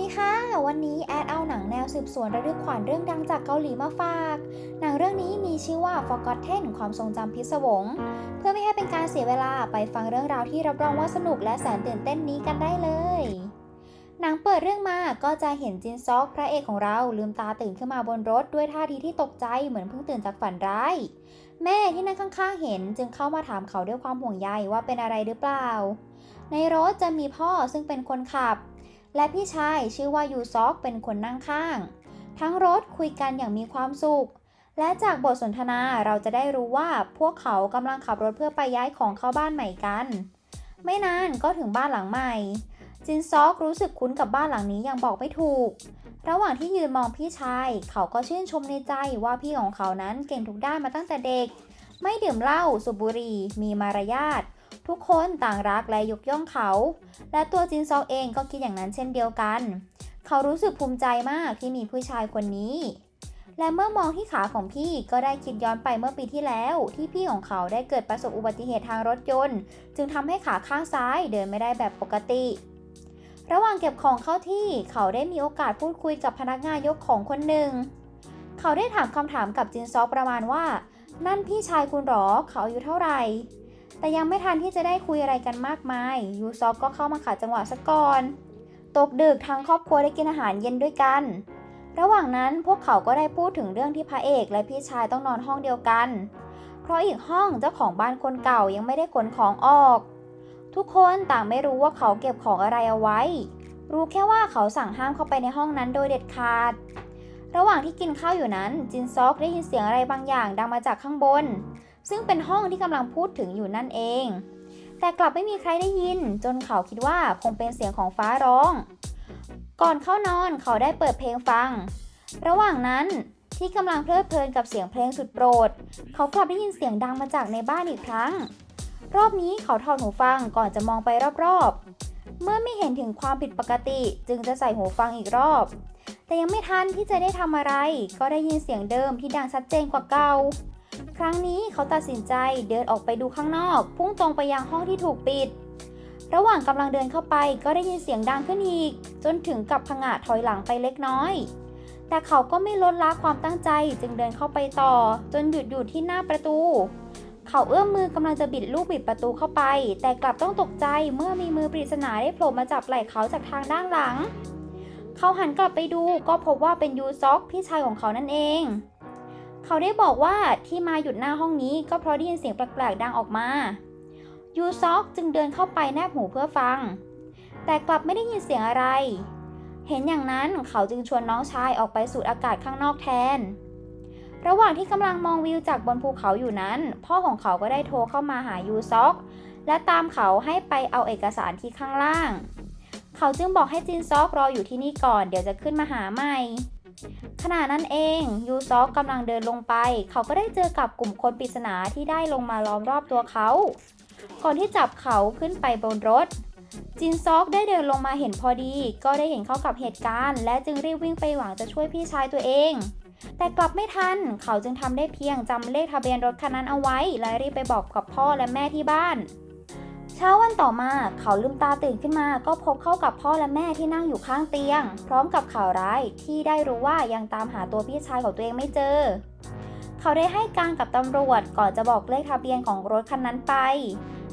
ดีค่ะ วันนี้แอดเอาหนังแนวสืบสวนระลึกขวัญเรื่องดังจากเกาหลีมาฝาก หนังเรื่องนี้มีชื่อว่า Forgotten ความทรงจำพิศวง เพื่อไม่ให้เป็นการเสียเวลาไปฟังเรื่องราวที่รับรองว่าสนุกและแสนตื่นเต้นนี้กันได้เลย หนังเปิดเรื่องมาก็จะเห็นจินซอกพระเอกของเราลืมตาตื่นขึ้นมาบนรถด้วยท่าทีที่ตกใจเหมือนเพิ่งตื่นจากฝันร้าย แม่ที่นั่งข้างๆเห็นจึงเข้ามาถามเขาด้วยความห่วงใยว่าเป็นอะไรหรือเปล่า ในรถจะมีพ่อซึ่งเป็นคนขับ และพี่ชายชื่อว่ายูซอกเป็นคนนั่งข้าง ทั้งรถคุยกันอย่างมีความสุข และจากบทสนทนาเราจะได้รู้ว่าพวกเขากำลังขับรถเพื่อไปย้ายของเข้าบ้านใหม่กัน ไม่นานก็ถึงบ้านหลังใหม่ จินซอกรู้สึกคุ้นกับบ้านหลังนี้อย่างบอกไม่ถูก ระหว่างที่ยืนมองพี่ชาย เขาก็ชื่นชมในใจว่าพี่ของเขานั้นเก่งทุกด้านมาตั้งแต่เด็ก ไม่ดื่มเหล้าสูบบุหรี่มีมารยาท ทุกคนต่างรักและยกย่องเขา และตัวจินซอกเองก็คิดอย่างนั้นเช่นเดียวกัน เขารู้สึกภูมิใจมากที่มีผู้ชายคนนี้ และเมื่อมองที่ขาของพี่ก็ได้คิดย้อนไปเมื่อปีที่แล้ว ที่พี่ของเขาได้เกิดประสบอุบัติเหตุทางรถยนต์ จึงทำให้ขาข้างซ้ายเดินไม่ได้แบบปกติ ระหว่างเก็บของเข้าที่เขาได้มีโอกาสพูดคุยกับพนักงานยกของคนหนึ่ง เขาได้ถามคำถามกับจินซอกประมาณว่า นั่นพี่ชายคุณหรอ เขาอายุเท่าไหร่ แต่ยังไม่ทันที่จะได้คุยอะไรกันมากมายยูซอกก็เข้ามาขัดจังหวะซะก่อน ตกดึกทั้งครอบครัวได้กินอาหารเย็นด้วยกัน ระหว่างนั้นพวกเขาก็ได้พูดถึงเรื่องที่พระเอกและพี่ชายต้องนอนห้องเดียวกัน เพราะอีกห้องเจ้าของบ้านคนเก่ายังไม่ได้ขนของออก ทุกคนต่างไม่รู้ว่าเขาเก็บของอะไรเอาไว้ รู้แค่ว่าเขาสั่งห้ามเข้าไปในห้องนั้นโดยเด็ดขาด ระหว่างที่กินข้าวอยู่นั้นจินซอกได้ยินเสียงอะไรบางอย่างดังมาจากข้างบน ซึ่งเป็นห้องที่กำลังพูดถึงอยู่นั่นเอง แต่กลับไม่มีใครได้ยิน จนเขาคิดว่าคงเป็นเสียงของฟ้าร้อง ก่อนเข้านอนเขาได้เปิดเพลงฟัง ระหว่างนั้นที่กำลังเพลิดเพลินกับเสียงเพลงสุดโปรด เขากลับได้ยินเสียงดังมาจากในบ้านอีกครั้ง รอบนี้เขาถอดหูฟังก่อนจะมองไปรอบๆ เมื่อไม่เห็นถึงความผิดปกติจึงจะใส่หูฟังอีกรอบ แต่ยังไม่ทันที่จะได้ทำอะไร ก็ได้ยินเสียงเดิมที่ดังชัดเจนกว่าเก่า ครั้งนี้เขาตัดสินใจเดินออกไปดูข้างนอก พุ่งตรงไปยังห้องที่ถูกปิด ระหว่างกำลังเดินเข้าไปก็ได้ยินเสียงดังขึ้นอีก จนถึงกับผงะถอยหลังไปเล็กน้อย แต่เขาก็ไม่ลดละความตั้งใจจึงเดินเข้าไปต่อ จนหยุดอยู่ที่หน้าประตู เขาเอื้อมมือกำลังจะบิดลูกบิดประตูเข้าไป แต่กลับต้องตกใจเมื่อมีมือปริศนาได้โผล่มาจับไหล่เขาจากทางด้านหลัง เขาหันกลับไปดูก็พบว่าเป็นยูซอกพี่ชายของเขานั่นเอง เขาได้บอกว่าที่มาหยุดหน้าห้องนี้ก็เพราะได้ยินเสียงแปลกๆดังออกมายูซอกจึงเดินเข้าไปแนบหูเพื่อฟัง แต่กลับไม่ได้ยินเสียงอะไร เห็นอย่างนั้นเขาจึงชวนน้องชายออกไปสูดอากาศข้างนอกแทน ระหว่างที่กำลังมองวิวจากบนภูเขาอยู่นั้น พ่อของเขาก็ได้โทรเข้ามาหายูซอก และตามเขาให้ไปเอาเอกสารที่ข้างล่าง เขาจึงบอกให้จินซอกรออยู่ที่นี่ก่อน เดี๋ยวจะขึ้นมาหาใหม่ ขณะนั้นเองยูซอกกำลังเดินลงไป เขาก็ได้เจอกับกลุ่มคนปริศนาที่ได้ลงมาล้อมรอบตัวเขา ก่อนที่จับเขาขึ้นไปบนรถ จินซอกได้เดินลงมาเห็นพอดี ก็ได้เห็นเข้ากับเหตุการณ์ และจึงรีบวิ่งไปหวังจะช่วยพี่ชายตัวเอง แต่กลับไม่ทัน เขาจึงทำได้เพียงจำเลขทะเบียนรถคันนั้นเอาไว้ และรีบไปบอกกับพ่อและแม่ที่บ้าน เช้าวันต่อมาเขาลืมตาตื่นขึ้นมา ก็พบเข้ากับพ่อและแม่ที่นั่งอยู่ข้างเตียง พร้อมกับข่าวร้ายที่ได้รู้ว่ายังตามหาตัวพี่ชายของตัวเองไม่เจอ เขาได้ให้การกับตำรวจก่อนจะบอกเลขทะเบียนของรถคันนั้นไป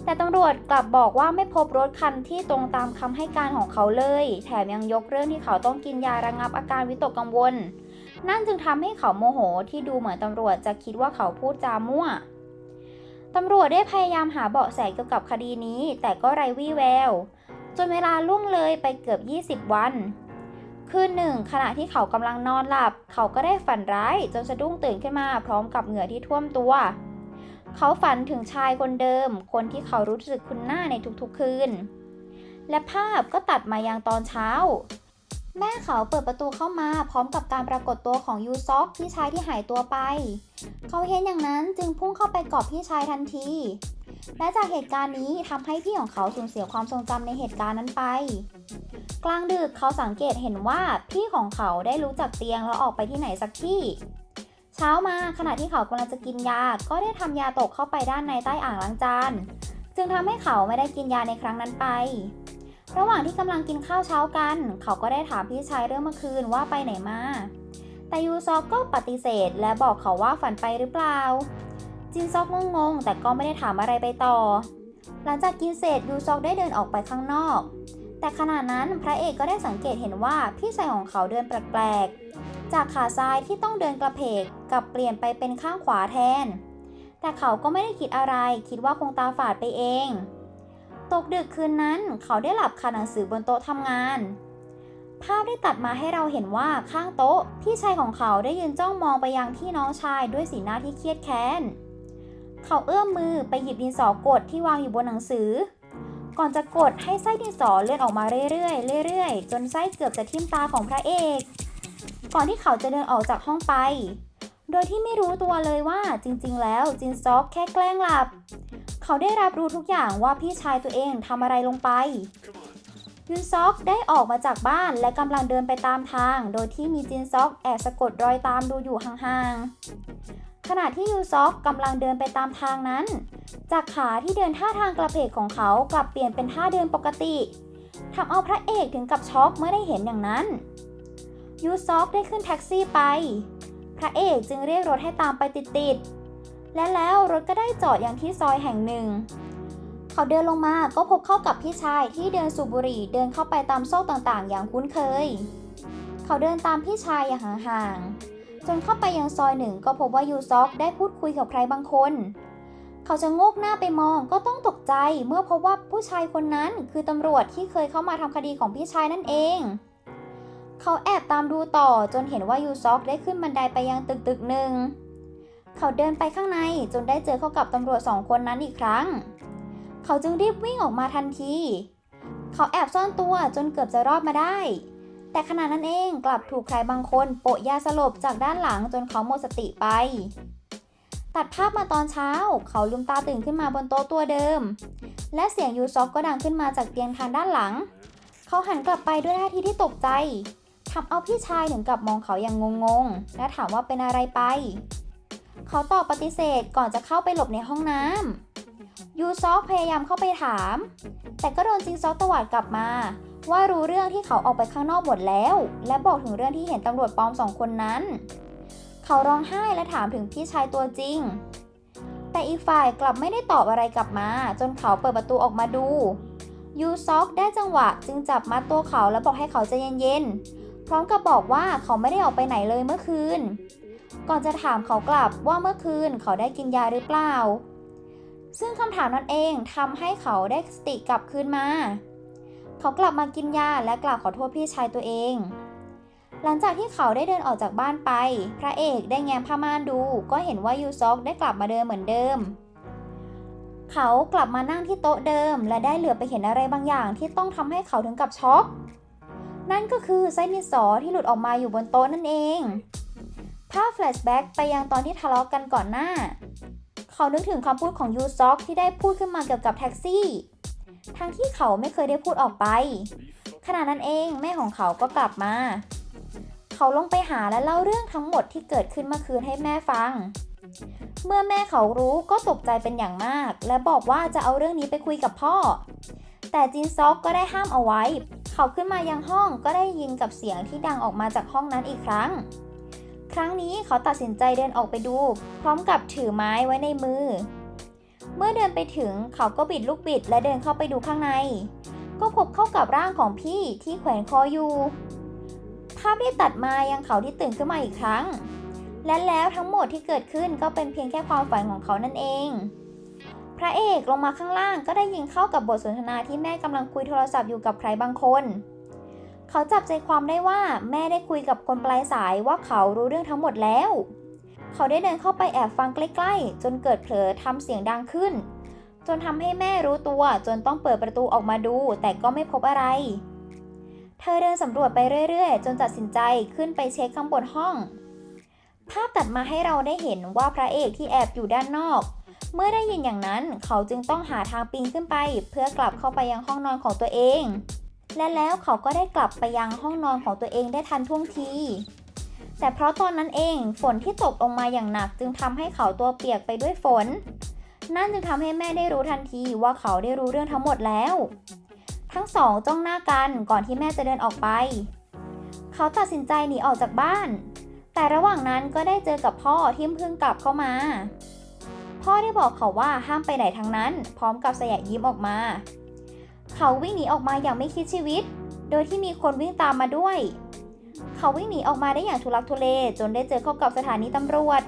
แต่ตำรวจกลับบอกว่าไม่พบรถคันที่ตรงตามคำให้การของเขาเลย แถมยังยกเรื่องที่เขาต้องกินยาระงับอาการวิตกกังวล นั่นจึงทำให้เขาโมโหที่ดูเหมือนตำรวจจะคิดว่าเขาพูดจามั่ว ตำรวจได้พยายามหาเบาะแสเกี่ยวกับคดีนี้ แต่ก็ไร้วี่แวว จนเวลาล่วงเลยไปเกือบ 20 วัน คืนหนึ่งขณะที่เขากำลังนอนหลับ เขาก็ได้ฝันร้ายจนสะดุ้งตื่นขึ้นมาพร้อมกับเหงื่อที่ท่วมตัว เขาฝันถึงชายคนเดิม คนที่เขารู้สึกคุ้นหน้าในทุกๆคืน และภาพก็ตัดมายังตอนเช้า แม่เขาเปิดประตูเข้ามาพร้อมกับการปรากฏตัวของยูซอกพี่ชายที่หายตัวไป เขาเห็นอย่างนั้นจึงพุ่งเข้าไปกอดพี่ชายทันที และจากเหตุการณ์นี้ทำให้พี่ของเขาสูญเสียความทรงจำในเหตุการณ์นั้นไป กลางดึกเขาสังเกตเห็นว่าพี่ของเขาได้รู้จักเตียงแล้วออกไปที่ไหนสักที่ เช้ามาขณะที่เขากำลังจะกินยา ก็ได้ทำยาตกเข้าไปด้านในใต้อ่างล้างจาน จึงทำให้เขาไม่ได้กินยาในครั้งนั้นไป ระหว่างที่กำลังกินข้าวเช้ากัน เขาก็ได้ถามพี่ชายเรื่องเมื่อคืนว่าไปไหนมา แต่ยูซอกก็ปฏิเสธ และบอกเขาว่าฝันไปหรือเปล่า จินซอกงงๆ แต่ก็ไม่ได้ถามอะไรไปต่อ หลังจากกินเสร็จยูซอกได้เดินออกไปข้างนอก แต่ขณะนั้นพระเอกก็ได้สังเกตเห็นว่าพี่ชายของเขาเดินแปลกๆ จากขาซ้ายที่ต้องเดินกระเพกกลับเปลี่ยนไปเป็นข้างขวาแทน แต่เขาก็ไม่ได้คิดอะไร คิดว่าคงตาฝาดไปเอง ตกดึกคืนนั้น เขาได้หลับคาหนังสือบนโต๊ะทำงาน ภาพได้ตัดมาให้เราเห็นว่าข้างโต๊ะ พี่ชายของเขาได้ยืนจ้องมองไปยังที่น้องชายด้วยสีหน้าที่เครียดแค้น เขาเอื้อมมือไปหยิบดินสอกดที่วางอยู่บนหนังสือ ก่อนจะกดให้ไส้ดินสอเลื่อนออกมาเรื่อยๆเรื่อยๆ จนไส้เกือบจะทิ่มตาของพระเอก ก่อนที่เขาจะเดินออกจากห้องไปโดยที่ไม่รู้ตัวเลยว่าจริงๆ แล้วจินซอกแค่แกล้งหลับ เขาได้รับรู้ทุกอย่างว่าพี่ชายตัวเองทำอะไรลงไป ยุนซอกได้ออกมาจากบ้านและกำลังเดินไปตามทาง โดยที่มีจินซอกแอบสะกดรอยตามดูอยู่ห่างๆ ขณะที่ยูซอกกำลังเดินไปตามทางนั้น จากขาที่เดินท่าทางกระเพกของเขากลับเปลี่ยนเป็นท่าเดินปกติทำเอาพระเอกถึงกับช็อกเมื่อได้เห็นอย่างนั้น ยูซอกได้ขึ้นแท็กซี่ไป พระเอกจึงเรียกรถให้ตามไปติดๆ และแล้วรถก็ได้จอดอย่างที่ซอยแห่งหนึ่ง เขาเดินลงมาก็พบเข้ากับพี่ชายที่เดินสูบบุหรี่เดินเข้าไปตามซอกต่างๆ อย่างคุ้นเคย เขาเดินตามพี่ชายอย่างห่างๆจนเข้าไปยังซอยหนึ่งก็พบว่ายูซอกได้พูดคุยกับใครบางคน เขาจะงกหน้าไปมองก็ต้องตกใจเมื่อพบว่าผู้ชายคนนั้นคือตำรวจที่เคยเข้ามาทำคดีของพี่ชายนั่นเองเขาแอบตามดูต่อจนเห็นว่ายูซอกได้ขึ้นบันไดไปยังตึกตึกหนึ่ง เขาเดินไปข้างในจนได้เจอเข้ากับตำรวจสองคนนั้นอีกครั้ง เขาจึงรีบวิ่งออกมาทันที เขาแอบซ่อนตัวจนเกือบจะรอดมาได้ แต่ขณะนั้นเองกลับถูกใครบางคนโปะยาสลบจากด้านหลังจนเขาหมดสติไป ตัดภาพมาตอนเช้า เขาลืมตาตื่นขึ้นมาบนโต๊ะตัวเดิม และเสียงยูซอกก็ดังขึ้นมาจากเตียงทางด้านหลัง เขาหันกลับไปด้วยท่าทีที่ตกใจทำเอาพี่ชายถึงกับมองเขาอย่างงงๆ และถามว่าเป็นอะไรไป เขาตอบปฏิเสธก่อนจะเข้าไปหลบในห้องน้ำยูซอกพยายามเข้าไปถาม แต่ก็โดนจิงซอกตวาดกลับมา ว่ารู้เรื่องที่เขาออกไปข้างนอกหมดแล้ว และบอกถึงเรื่องที่เห็นตำรวจปลอมสองคนนั้น เขาร้องไห้และถามถึงพี่ชายตัวจริง แต่อีกฝ่ายกลับไม่ได้ตอบอะไรกลับมา จนเขาเปิดประตูออกมาดูยูซอกได้จังหวะจึงจับมัดตัวเขาและบอกให้เขาใจเย็นๆ พร้อมกับบอกว่าเขาไม่ได้ออกไปไหนเลยเมื่อคืน ก่อนจะถามเขากลับว่าเมื่อคืนเขาได้กินยาหรือเปล่า ซึ่งคำถามนั้นเองทำให้เขาได้สติกลับคืนมา เขากลับมากินยาและกล่าวขอโทษพี่ชายตัวเอง หลังจากที่เขาได้เดินออกจากบ้านไป พระเอกได้แง้มผ้าม่านดู ก็เห็นว่ายูซอกได้กลับมาเดิมเหมือนเดิม เขากลับมานั่งที่โต๊ะเดิม และได้เหลือไปเห็นอะไรบางอย่างที่ต้องทำให้เขาถึงกับช็อก นั่นก็คือไส้ดินสอที่หลุดออกมาอยู่บนโต๊ะนั่นเอง ภาแฟลชแบ็กไปยังตอนที่ทะเลาะกันก่อนหน้า เขานึกถึงคำพูดของยูซอกที่ได้พูดขึ้นมาเกี่ยวกับแท็กซี่ ทั้งที่เขาไม่เคยได้พูดออกไป ขณะนั้นเองแม่ของเขาก็กลับมา เขาลงไปหาและเล่าเรื่องทั้งหมดที่เกิดขึ้นเมื่อคืนให้แม่ฟัง เมื่อแม่เขารู้ก็ตกใจเป็นอย่างมาก และบอกว่าจะเอาเรื่องนี้ไปคุยกับพ่อ แต่จินซอกก็ได้ห้ามเอาไว้ เขาขึ้นมายังห้องก็ได้ยินกับเสียงที่ดังออกมาจากห้องนั้นอีกครั้ง ครั้งนี้เขาตัดสินใจเดินออกไปดู พร้อมกับถือไม้ไว้ในมือ เมื่อเดินไปถึงเขาก็บิดลูกบิดและเดินเข้าไปดูข้างใน ก็พบเข้ากับร่างของพี่ที่แขวนคออยู่ ภาพได้ตัดมายังเขาที่ตื่นขึ้นมาอีกครั้ง และแล้วทั้งหมดที่เกิดขึ้นก็เป็นเพียงแค่ความฝันของเขานั่นเอง พระเอกลงมาข้างล่างก็ได้ยินเข้ากับบทสนทนาที่แม่กำลังคุยโทรศัพท์อยู่กับใครบางคน เขาจับใจความได้ว่าแม่ได้คุยกับคนปลายสายว่าเขารู้เรื่องทั้งหมดแล้ว เขาได้เดินเข้าไปแอบฟังใกล้ๆ จนเกิดเผลอทำเสียงดังขึ้น จนทำให้แม่รู้ตัวจนต้องเปิดประตูออกมาดู แต่ก็ไม่พบอะไร เธอเดินสำรวจไปเรื่อยๆ จนตัดสินใจขึ้นไปเช็คข้างบนห้อง ภาพตัดมาให้เราได้เห็นว่าพระเอกที่แอบอยู่ด้านนอก เมื่อได้ยินอย่างนั้นเขาจึงต้องหาทางปีนขึ้นไป เพื่อกลับเข้าไปยังห้องนอนของตัวเอง และแล้วเขาก็ได้กลับไปยังห้องนอนของตัวเองได้ทันท่วงที แต่เพราะตอนนั้นเองฝนที่ตกลงมาอย่างหนักจึงทำให้เขาตัวเปียกไปด้วยฝน นั่นจึงทำให้แม่ได้รู้ทันทีว่าเขาได้รู้เรื่องทั้งหมดแล้ว ทั้งสองจ้องหน้ากันก่อนที่แม่จะเดินออกไป เขาตัดสินใจหนีออกจากบ้าน แต่ระหว่างนั้นก็ได้เจอกับพ่อที่เพิ่งกลับเข้ามา พ่อได้บอกเขาว่าห้ามไปไหนทั้งนั้น พร้อมกับสยะยิ้มออกมา เขาวิ่งหนีออกมาอย่างไม่คิดชีวิต โดยที่มีคนวิ่งตามมาด้วย เขาวิ่งหนีออกมาได้อย่างทุลักทุเลจนได้เจอเข้ากับสถานีตำรวจ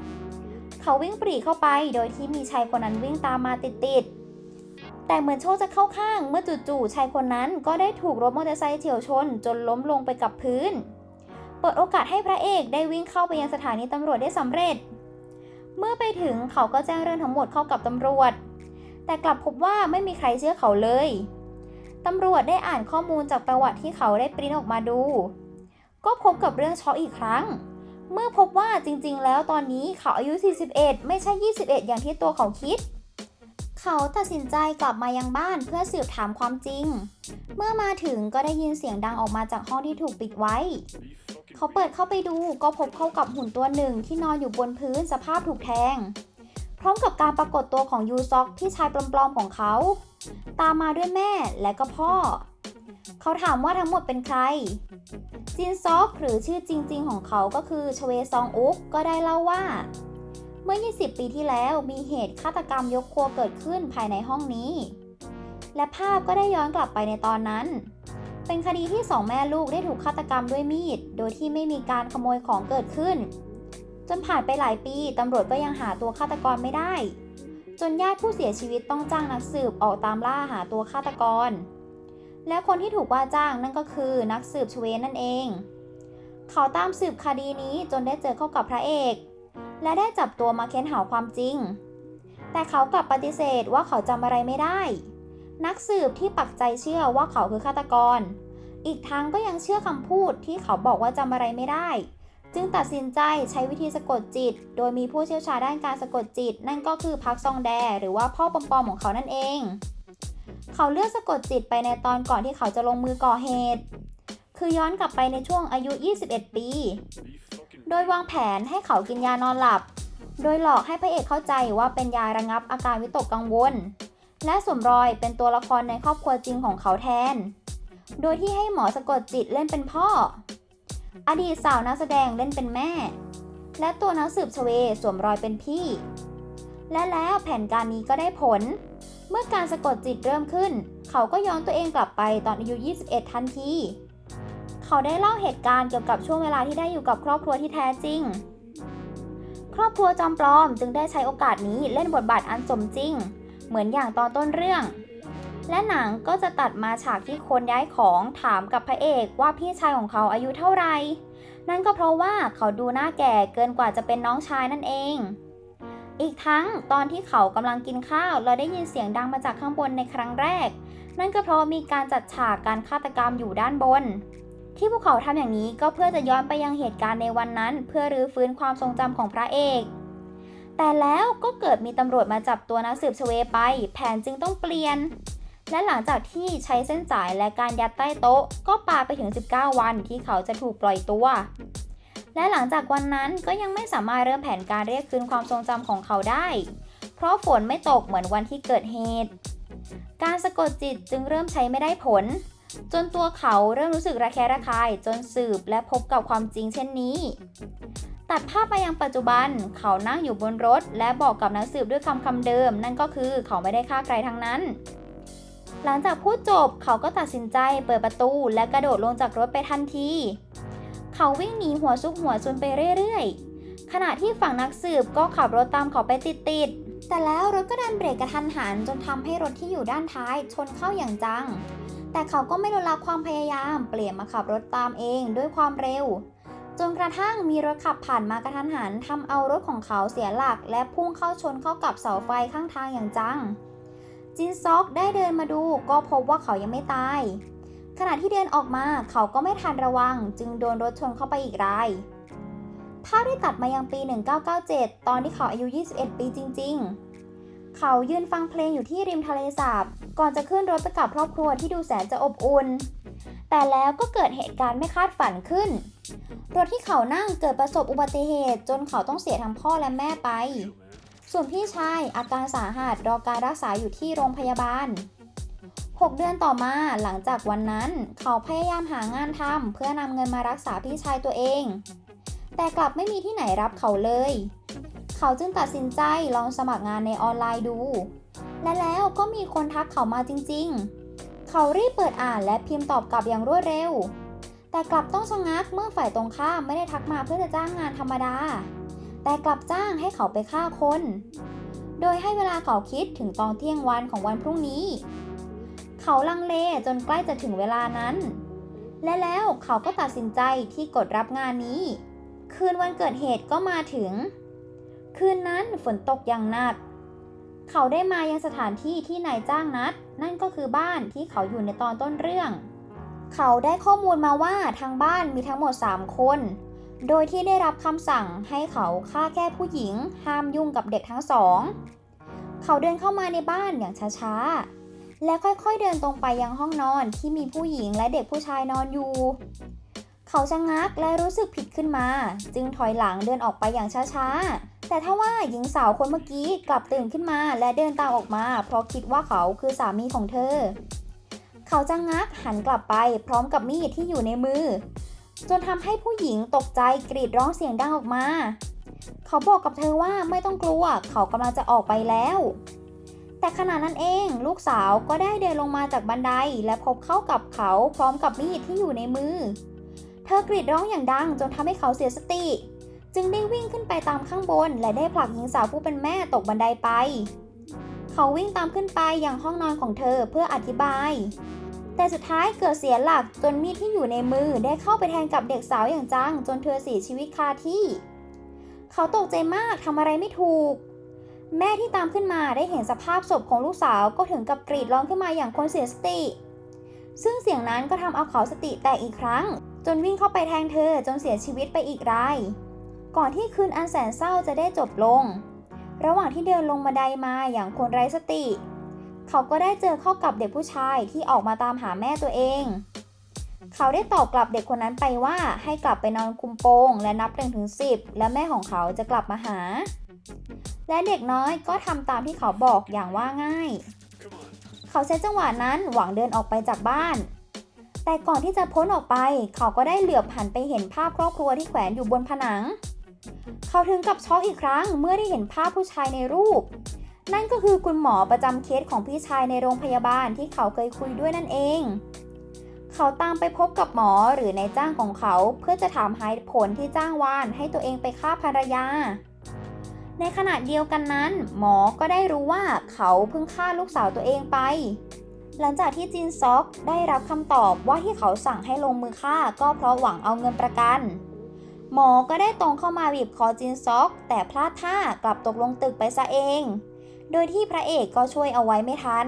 เขาวิ่งปรีเข้าไปโดยที่มีชายคนนั้นวิ่งตามมาติดๆ แต่เหมือนโชคจะเข้าข้างเมื่อจู่ๆชายคนนั้นก็ได้ถูกรถมอเตอร์ไซค์เฉียวชน จนล้มลงไปกับพื้น เปิดโอกาสให้พระเอกได้วิ่งเข้าไปยังสถานีตำรวจได้สำเร็จ เมื่อไปถึงเขาก็แจ้งเรื่องทั้งหมดเข้ากับตำรวจ แต่กลับพบว่าไม่มีใครเชื่อเขาเลย ตำรวจได้อ่านข้อมูลจากประวัติที่เขาได้ปริ้นออกมาดู ก็พบกับเรื่องช็อกอีกครั้ง เมื่อพบว่าจริงๆ แล้วตอนนี้เขาอายุ 41 ไม่ใช่ 21 อย่างที่ตัวเขาคิด เขาตัดสินใจกลับมายังบ้านเพื่อสืบถามความจริง เมื่อมาถึงก็ได้ยินเสียงดังออกมาจากห้องที่ถูกปิดไว้ เขาเปิดเข้าไปดูก็พบเข้ากับหุ่นตัวหนึ่งที่นอนอยู่บนพื้นสภาพถูกแทง พร้อมกับการปรากฏตัวของยูซอกพี่ชายปลอมๆของเขา ตามมาด้วยแม่และก็พ่อ เขาถามว่าทั้งหมดเป็นใคร จินซอกหรือชื่อจริง ๆ ของเขาก็คือชเวซองอุกก็ได้เล่าว่า เมื่อ 20 ปีที่แล้วมีเหตุฆาตกรรมยกครัวเกิดขึ้นภายในห้องนี้ และภาพก็ได้ย้อนกลับไปในตอนนั้น เป็นคดีที่สองแม่ลูกได้ถูกฆาตกรรมด้วยมีด โดยที่ไม่มีการขโมยของเกิดขึ้น จนผ่านไปหลายปีตำรวจก็ยังหาตัวฆาตกรไม่ได้ จนญาติผู้เสียชีวิตต้องจ้างนักสืบออกตามล่าหาตัวฆาตกร และคนที่ถูกว่าจ้างนั่นก็คือนักสืบชเวนนั่นเอง เขาตามสืบคดีนี้จนได้เจอเข้ากับพระเอก และได้จับตัวมาเค้นหาความจริง แต่เขากลับปฏิเสธว่าเขาจำอะไรไม่ได้ นักสืบที่ปักใจเชื่อว่าเขาคือฆาตกร อีกทั้งก็ยังเชื่อคำพูดที่เขาบอกว่าจำอะไรไม่ได้ จึงตัดสินใจใช้วิธีสะกดจิต โดยมีผู้เชี่ยวชาญด้านการสะกดจิต นั่นก็คือพักซองแด หรือว่าพ่อปอมๆของเขานั่นเอง เขาเลือกสะกดจิตไปในตอนก่อนที่เขาจะลงมือก่อเหตุ คือย้อนกลับไปในช่วงอายุ 21 ปี โดยวางแผนให้เขากินยานอนหลับ โดยหลอกให้พระเอกเข้าใจว่าเป็นยาระงับอาการวิตกกังวล และสวมรอยเป็นตัวละครในครอบครัวจริงของเขาแทน โดยที่ให้หมอสะกดจิตเล่นเป็นพ่อ อดีตสาวนักแสดงเล่นเป็นแม่ และตัวนักสืบชเวสวมรอยเป็นพี่ และแล้วแผนการนี้ก็ได้ผล เมื่อการสะกดจิตเริ่มขึ้น เขาก็ย้อนตัวเองกลับไปตอนอายุ 21 ทันที เขาได้เล่าเหตุการณ์เกี่ยวกับช่วงเวลาที่ได้อยู่กับครอบครัวที่แท้จริง ครอบครัวจอมปลอมจึงได้ใช้โอกาสนี้เล่นบทบาทอันสมจริง เหมือนอย่างตอนต้นเรื่อง และหนังก็จะตัดมาฉากที่คนย้ายของถามกับพระเอกว่าพี่ชายของเขาอายุเท่าไหร่ นั่นก็เพราะว่าเขาดูหน้าแก่เกินกว่าจะเป็นน้องชายนั่นเอง อีกทั้งตอนที่เขากำลังกินข้าวเราได้ยินเสียงดังมาจากข้างบนในครั้งแรก นั่นก็เพราะมีการจัดฉากการฆาตกรรมอยู่ด้านบน ที่พวกเขาทำอย่างนี้ก็เพื่อจะย้อนไปยังเหตุการณ์ในวันนั้น เพื่อรื้อฟื้นความทรงจำของพระเอกแต่แล้วก็เกิดมีตำรวจมาจับตัวนักสืบชเวไป แผนจึงต้องเปลี่ยน และหลังจากที่ใช้เส้นสายและการยัดใต้โต๊ะ ก็ปาไปถึง 19 วันที่เขาจะถูกปล่อยตัว และหลังจากวันนั้นก็ยังไม่สามารถเริ่มแผนการเรียกคืนความทรงจำของเขาได้ เพราะฝนไม่ตกเหมือนวันที่เกิดเหตุ การสะกดจิตจึงเริ่มใช้ไม่ได้ผล จนตัวเขาเริ่มรู้สึกระแคะระคายจนสืบและพบกับความจริงเช่นนี้ตัดภาพไปยังปัจจุบัน เขานั่งอยู่บนรถ และบอกกับนักสืบด้วยคำคำเดิม นั่นก็คือเขาไม่ได้ฆ่าใครทั้งนั้น หลังจากพูดจบเขาก็ตัดสินใจเปิดประตูและกระโดดลงจากรถไปทันที เขาวิ่งหนีหัวซุกหัวซุนไปเรื่อยๆ ขณะที่ฝั่งนักสืบก็ขับรถตามเขาไปติดๆ แต่แล้วรถก็ดันเบรกกระทันหันจนทำให้รถที่อยู่ด้านท้ายชนเข้าอย่างจัง แต่เขาก็ไม่ลดละความพยายามเปลี่ยนมาขับรถตามเองด้วยความเร็วจนกระทั่งมีรถขับผ่านมากระทันหันทำเอารถของเขาเสียหลัก และพุ่งเข้าชนเข้ากับเสาไฟข้างทางอย่างจัง จินซอกได้เดินมาดูก็พบว่าเขายังไม่ตาย ขณะที่เดินออกมาเขาก็ไม่ทันระวัง จึงโดนรถชนเข้าไปอีกราย ภาพได้ตัดมายังปี 1997 ตอนที่เขาอายุ 21 ปีจริง ๆ เขายืนฟังเพลงอยู่ที่ริมทะเลสาบ ก่อนจะขึ้นรถไปกับครอบครัวที่ดูแสนจะอบอุ่น แต่แล้วก็เกิดเหตุการณ์ไม่คาดฝันขึ้น รถที่เขานั่งเกิดประสบอุบัติเหตุ จนเขาต้องเสียทั้งพ่อและแม่ไป ส่วนพี่ชายอาการสาหัสรอการรักษาอยู่ที่โรงพยาบาล 6 เดือนต่อมาหลังจากวันนั้น เขาพยายามหางานทำเพื่อนำเงินมารักษาพี่ชายตัวเอง แต่กลับไม่มีที่ไหนรับเขาเลย เขาจึงตัดสินใจลองสมัครงานในออนไลน์ดู และแล้วก็มีคนทักเขามาจริง ๆ เขารีบเปิดอ่านและพิมพ์ตอบกลับอย่างรวดเร็ว แต่กลับต้องชะงักเมื่อฝ่ายตรงข้ามไม่ได้ทักมาเพื่อจะจ้างงานธรรมดา แต่กลับจ้างให้เขาไปฆ่าคน โดยให้เวลาเขาคิดถึงตอนเที่ยงวันของวันพรุ่งนี้ เขาลังเลจนใกล้จะถึงเวลานั้น และแล้วเขาก็ตัดสินใจที่กดรับงานนี้ คืนวันเกิดเหตุก็มาถึง คืนนั้นฝนตกอย่างหนัก เขาได้มายังสถานที่ที่นายจ้างนัด นั่นก็คือบ้านที่เขาอยู่ในตอนต้นเรื่อง เขาได้ข้อมูลมาว่าทางบ้านมีทั้งหมด 3 คน โดยที่ได้รับคำสั่งให้เขาฆ่าแค่ผู้หญิง ห้ามยุ่งกับเด็กทั้งสอง เขาเดินเข้ามาในบ้านอย่างช้าๆ และค่อยๆเดินตรงไปยังห้องนอนที่มีผู้หญิงและเด็กผู้ชายนอนอยู่ เขาชะงักและรู้สึกผิดขึ้นมา จึงถอยหลังเดินออกไปอย่างช้าๆ แต่ถ้าว่าหญิงสาวคนเมื่อกี้กลับตื่นขึ้นมาและเดินตามออกมา เพราะคิดว่าเขาคือสามีของเธอ เขาจะงักหันกลับไปพร้อมกับมีดที่อยู่ในมือ จนทำให้ผู้หญิงตกใจกรีดร้องเสียงดังออกมา เขาบอกกับเธอว่าไม่ต้องกลัว เขากำลังจะออกไปแล้ว แต่ขณะนั้นเองลูกสาวก็ได้เดินลงมาจากบันไดและพบเข้ากับเขาพร้อมกับมีดที่อยู่ในมือ เธอกรีดร้องอย่างดังจนทำให้เขาเสียสติ จึงได้วิ่งขึ้นไปตามข้างบน และได้ผลักหญิงสาวผู้เป็นแม่ตกบันไดไป เขาวิ่งตามขึ้นไปยังห้องนอนของเธอเพื่ออธิบาย แต่สุดท้ายเกิดเสียหลักจนมีดที่อยู่ในมือได้เข้าไปแทงกับเด็กสาวอย่างจัง จนเธอเสียชีวิตคาที่ เขาตกใจมากทำอะไรไม่ถูก แม่ที่ตามขึ้นมาได้เห็นสภาพศพของลูกสาวก็ถึงกับกรีดร้องขึ้นมาอย่างคนเสียสติ ซึ่งเสียงนั้นก็ทำเอาเขาสติแตกอีกครั้ง จนวิ่งเข้าไปแทงเธอจนเสียชีวิตไปอีกรายก่อนที่คืนอันแสนเศร้าจะได้จบลง ระหว่างที่เดินลงบันไดมาอย่างคนไร้สติ เขาก็ได้เจอเข้ากับเด็กผู้ชายที่ออกมาตามหาแม่ตัวเอง เขาได้ตอบกลับเด็กคนนั้นไปว่าให้กลับไปนอนคุมโปง และนับ1นถึงสิและแม่ของเขาจะกลับมาหา และเด็กน้อยก็ทำตามที่เขาบอกอย่างว่าง่าย เขาใช้จังหวะนั้นหวังเดินออกไปจากบ้าน แต่ก่อนที่จะพ้นออกไป เขาก็ได้เหลือบหันไปเห็นภาพครอบครัวที่แขวนอยู่บนผนัง เขาถึงกับช็อกอีกครั้งเมื่อได้เห็นภาพผู้ชายในรูป นั่นก็คือคุณหมอประจำเคสของพี่ชายในโรงพยาบาลที่เขาเคยคุยด้วยนั่นเอง เขาตามไปพบกับหมอหรือนายจ้างของเขาเพื่อจะถามหาผลที่จ้างวานให้ตัวเองไปฆ่าภรรยา ในขณะเดียวกันนั้น หมอก็ได้รู้ว่าเขาเพิ่งฆ่าลูกสาวตัวเองไป หลังจากที่จินซอกได้รับคำตอบว่าที่เขาสั่งให้ลงมือฆ่าก็เพราะหวังเอาเงินประกันหมอก็ได้ตรงเข้ามาบีบคอจินซอก แต่พลาดท่ากลับตกลงตึกไปซะเอง โดยที่พระเอกก็ช่วยเอาไว้ไม่ทัน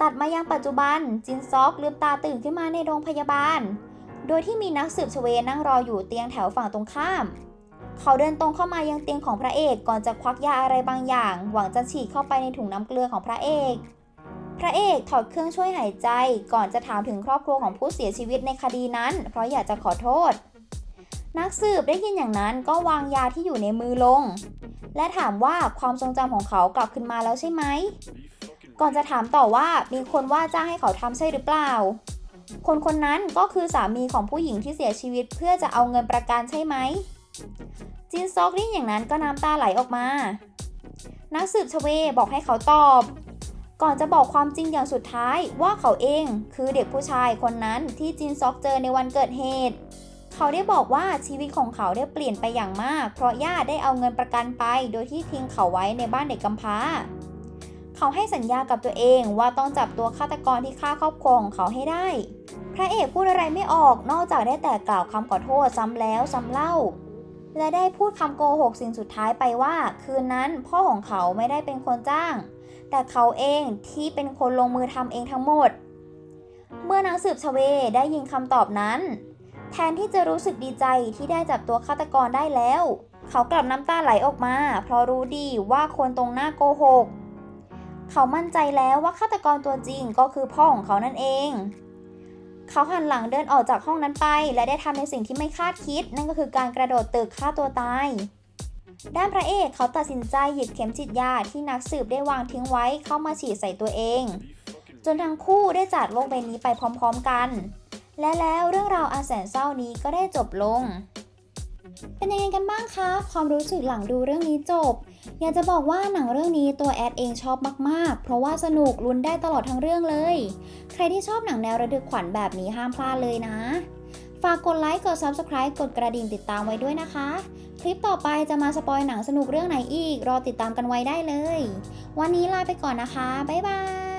ตัดมายังปัจจุบันจินซอกลืมตาตื่นขึ้นมาในโรงพยาบาล โดยที่มีนักสืบชเวนั่งรออยู่เตียงแถวฝั่งตรงข้าม เขาเดินตรงเข้ามายังเตียงของพระเอกก่อนจะควักยาอะไรบางอย่าง หวังจะฉีดเข้าไปในถุงน้ำเกลือของพระเอก พระเอกถอดเครื่องช่วยหายใจก่อนจะถามถึงครอบครัวของผู้เสียชีวิตในคดีนั้น เพราะอยากจะขอโทษ นักสืบได้ยินอย่างนั้นก็วางยาที่อยู่ในมือลง และถามว่าความทรงจำของเขากลับขึ้นมาแล้วใช่ไหม ก่อนจะถามต่อว่ามีคนว่าจ้างให้เขาทำใช่หรือเปล่า คนคนนั้นก็คือสามีของผู้หญิงที่เสียชีวิตเพื่อจะเอาเงินประกันใช่ไหม จินซอกได้อย่างนั้นก็น้ำตาไหลออกมา นักสืบชเวบอกให้เขาตอบ ก่อนจะบอกความจริงอย่างสุดท้ายว่าเขาเองคือเด็กผู้ชายคนนั้นที่จินซอกเจอในวันเกิดเหตุ เขาได้บอกว่าชีวิตของเขาได้เปลี่ยนไปอย่างมาก เพราะญาติได้เอาเงินประกันไป โดยที่ทิ้งเขาไว้ในบ้านเด็กกำพร้า เขาให้สัญญากับตัวเองว่าต้องจับตัวฆาตกรที่ฆ่าครอบครัวของเขาให้ได้ พระเอกพูดอะไรไม่ออกนอกจากได้แต่กล่าวคำขอโทษซ้ำแล้วซ้ำเล่า และได้พูดคำโกหกสิ่งสุดท้ายไปว่า คืนนั้นพ่อของเขาไม่ได้เป็นคนจ้าง แต่เขาเองที่เป็นคนลงมือทำเองทั้งหมด เมื่อนักสืบชเวได้ยินคำตอบนั้น แทนที่จะรู้สึกดีใจที่ได้จับตัวฆาตกรได้แล้ว เขากลับน้ำตาไหลออกมา เพราะรู้ดีว่าคนตรงหน้าโกหก เขามั่นใจแล้วว่าฆาตกรตัวจริงก็คือพ่อของเขานั่นเอง เขาหันหลังเดินออกจากห้องนั้นไป และได้ทำในสิ่งที่ไม่คาดคิด นั่นก็คือการกระโดดตึกฆ่าตัวตายด้านพระเอกเขาตัดสินใจหยิบเข็มฉีดยาที่นักสืบได้วางทิ้งไว้เข้ามาฉีดใส่ตัวเอง จนทั้งคู่ได้จากโลกใบนี้ไปพร้อม ๆกัน และแล้วเรื่องราวอันแสนเศร้านี้ก็ได้จบลง เป็นยังไงกันบ้างคะ ความรู้สึกหลังดูเรื่องนี้จบ อยากจะบอกว่าหนังเรื่องนี้ตัวแอดเองชอบมากๆ เพราะว่าสนุกลุ้นได้ตลอดทั้งเรื่องเลย ใครที่ชอบหนังแนวระทึกขวัญแบบนี้ห้ามพลาดเลยนะ ฝากกดไลค์ กด Subscribe กดกระดิ่งติดตามไว้ด้วยนะคะ คลิปต่อไปจะมาสปอยหนังสนุกเรื่องไหนอีก รอติดตามกันไว้ได้เลย วันนี้ลาไปก่อนนะคะ บ๊ายบาย